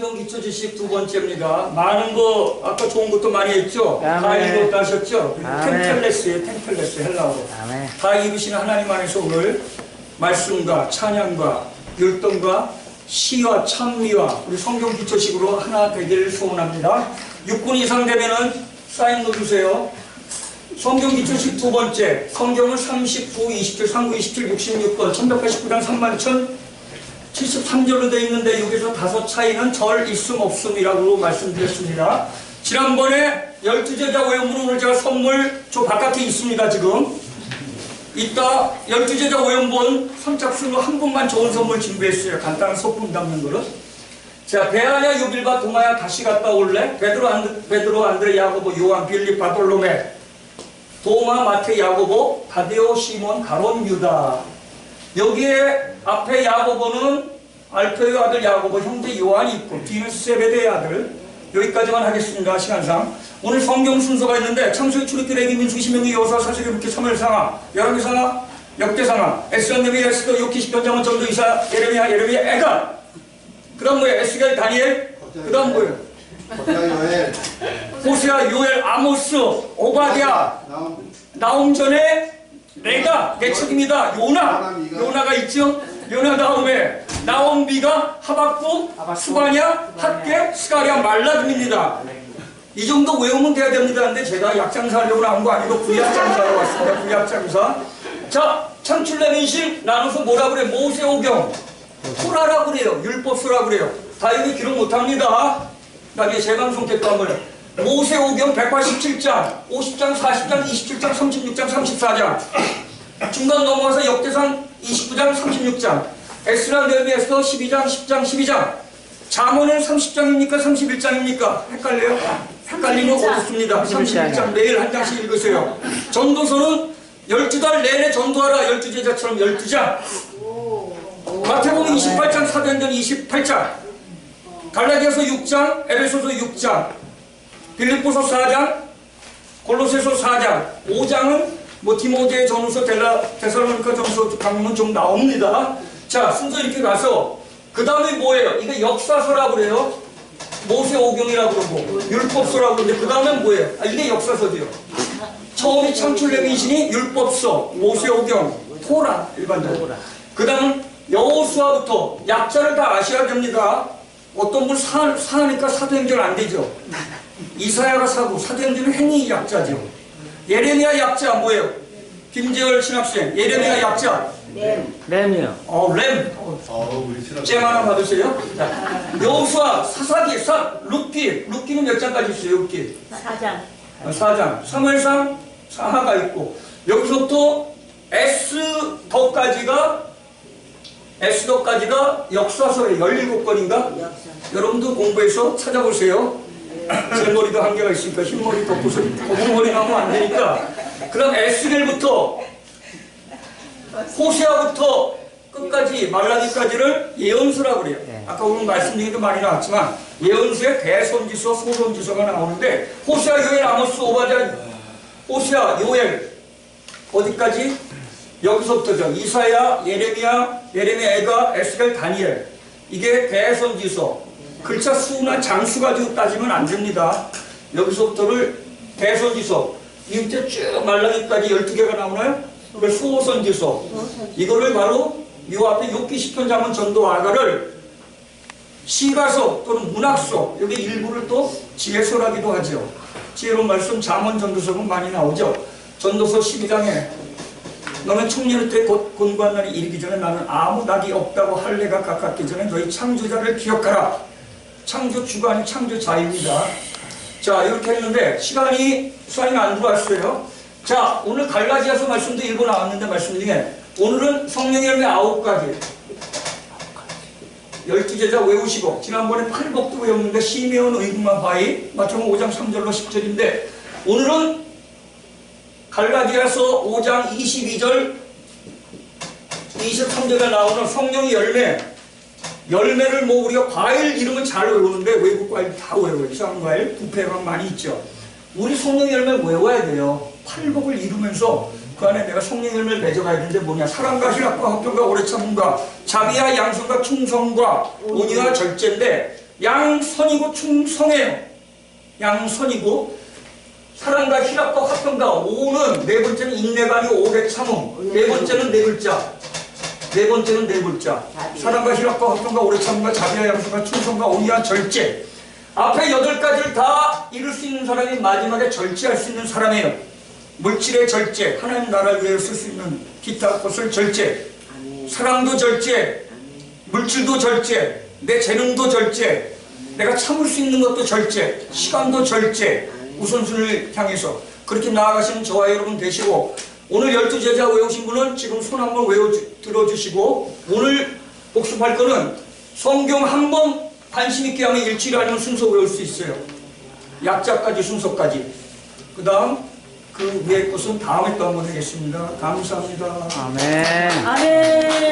성경 기초 지식 두 번째입니다. 많은 거 아까 좋은 것도 많이 했죠. 다 아멘. 읽었다 하셨죠. 템플레스예요. 템플레스 헬라어로. 아멘. 다 입으신 하나님 안에서 오늘 말씀과 찬양과 율동과 시와 찬미와 우리 성경 기초식으로 하나 되기를 소원합니다. 6분 이상 되면은 사인 넣어주세요. 성경 기초식 두 번째 성경은 39, 27, 39, 27, 66권 1189장 31,073절로 되어 있는데 여기서 다섯 차이는 절 있음 없음이라고 말씀드렸습니다. 지난번에 열두 제자 외음으로 오늘 제가 선물 저 바깥에 있습니다 지금 이따 열두 제자 외음본 선착순으로 한 분만 좋은 선물 준비했어요. 간단한 소품 담는 거를. 자, 베아냐 요빌바 도마야 다시 갔다 올래? 베드로 안드, 베드로 안드레 야고보 요한 빌립 바돌로메 도마 마테 야고보 바데오 시몬 가론 유다 여기에 앞에 야고보는 알페의 아들 야고보 형제 요한이 있고 뒤는 세베대의 아들. 여기까지만 하겠습니다 시간상. 오늘 성경 순서가 있는데 창세기 출애굽기 레기 민수기 신명기 여호수아 사사기 이렇게 사무엘상하 열왕기상하 역대상하 에스겔 느비 에스더 요키시 변장원 전도 이사 예레미야 예레미야 애가. 그 다음 뭐예요? 에스겔 다니엘? 그 다음 뭐예요? 호세아 요엘 아모스 오바디아. 나옴 전에 내가 내 책임이다. 요나. 요나가 있죠? 요나 다음에 나옴비가 하박국, 수바냐, 학계, 스가랴, 말라즘입니다. 이 정도 외우면 돼야 됩니다. 근데 제가 약장사 하려고 나온 거 아니고 구약장사로 왔습니다. 구약장사. 자, 창출내민실 나눠서 뭐라 그래? 모세오경. 토라라고 그래요. 율법서라고 그래요. 다 여기 기록 못합니다. 나중에 재방송 때또 한번 모세오경 187장, 50장, 40장, 27장, 36장, 34장. 중간 넘어가서 역대상 29장, 36장. 에스라 느헤미야서 12장, 10장, 12장. 잠언은 30장입니까? 31장입니까? 헷갈려요? 헷갈리면 31장. 어렵습니다. 31장. 31장 매일 한 장씩 읽으세요. 전도서는 12달 내내 전도하라 12제자처럼 12장. 마태복음 28장, 사도행전 28장. 갈라디아서 6장, 에베소서 6장. 빌립보서 4장, 골로새서 4장, 5장은 뭐 디모데 전후서 델라 데살로니가 전후서 강문은 좀 나옵니다. 자 순서 이렇게 가서 그 다음에 뭐예요? 이거 역사서라고 그래요. 모세오경이라고 그러고 율법서라고 그러는데 그 다음엔 뭐예요? 아, 이게 역사서죠. 처음에 창출레민신이 율법서, 모세오경, 토라 일반적으로. 그 다음은 여호수아부터 약자를 다 아셔야 됩니다. 어떤 분 사, 사니까 사도행전 안 되죠. 이사야가 사고 사도행전은 행위 약자죠. 예레미야 약자 뭐예요? 김재열 신학생 예레미야 약자 램이요. 어, 램어잼 하나 받으세요. 자, 여호수아 사사기 사 룻기 룻기는 몇 장까지 있어요? 룻기 사장. 어, 사장 사무엘상 사하가 있고 여기서부터 에스더까지가 에스더까지가 역사서의 17권인가? 여러분도 공부해서 찾아보세요. 제 머리도 한계가 있으니까 흰머리 덮고서 검은 머리 나면 안 되니까. 그럼 에스겔부터 호세아부터 끝까지 말라기까지를 예언수라고 그래요. 네. 아까 오늘 말씀드리기도 많이 나왔지만 예언수의 대선지서, 소선지서가 나오는데 호세아, 요엘, 아모스, 오바자, 호세아, 요엘 어디까지? 여기서부터죠. 이사야, 예레미야, 예레미야, 애가, 에스겔, 다니엘. 이게 대선지서. 글자 수나 장수 가지고 따지면 안 됩니다. 여기서부터를 대선지서. 이때 쭉 말라기까지 12개가 나오나요? 그걸 수호선지서. 이거를 바로 요 앞에 욕기 시편 자문 전도 아가를 시가서 또는 문학서 여기 일부를 또 지혜서라기도 하죠. 지혜로운 말씀 자문 전도서는 많이 나오죠. 전도서 12장에 너는 청년의 때곧 곤고한 날이 이르기 전에 나는 아무 낙이 없다고 할 내가 가깝기 전에 너희 창조자를 기억하라. 창조 주관이 창조자입니다. 자 이렇게 했는데 시간이 수학이 안 들어왔어요. 자 오늘 갈라디아서 말씀도 읽고 나왔는데 말씀 중에 오늘은 성령의 열매 아홉 가지 열두 제자 외우시고 지난번에 팔복도 외웠는데 시메온 의국만 바이 마태복음 5장 3절로 10절인데 오늘은 갈라디아서 5장 22절 23절에 나오는 성령의 열매 열매를 뭐 우리가 과일 이름은 잘 외우는데 외국 과일 다 외워요. 이상한 과일 부패가 많이 있죠. 우리 성령의 열매 외워야 돼요. 팔복을 이루면서 그 안에 내가 성령의 열매를 맺어가야 되는데 뭐냐? 사랑과 희락과 협조과 오래 참음과 자비와 양성과 충성과 온유와 절제인데 양선이고 충성해요. 양선이고 사랑과 희락과 화평과 오는 네 번째는 아니고 오래 참음. 네 번째는 네 글자. 네 번째는 네 글자. 사랑과 희락과 화평과 오래 참음과 자비와 양심과 충성과 온유와 절제. 앞에 여덟 가지를 다 이룰 수 있는 사람이 마지막에 절제할 수 있는 사람이에요. 물질의 절제, 하나님 나라를 위해 쓸 수 있는 기타 것을 절제, 사랑도 절제, 물질도 절제, 내 재능도 절제, 내가 참을 수 있는 것도 절제, 시간도 절제, 우선순위를 향해서 그렇게 나아가시는 저와 여러분 되시고 오늘 열두 제자 외우신 분은 지금 손 한번 외워 들어주시고 오늘 복습할 거는 성경 한 번 관심 있게 하면 일주일에 하면 순서 외울 수 있어요. 약자까지 순서까지. 그 다음 그 위에 것은 다음에 또 한번 하겠습니다. 감사합니다. 아멘. 아멘.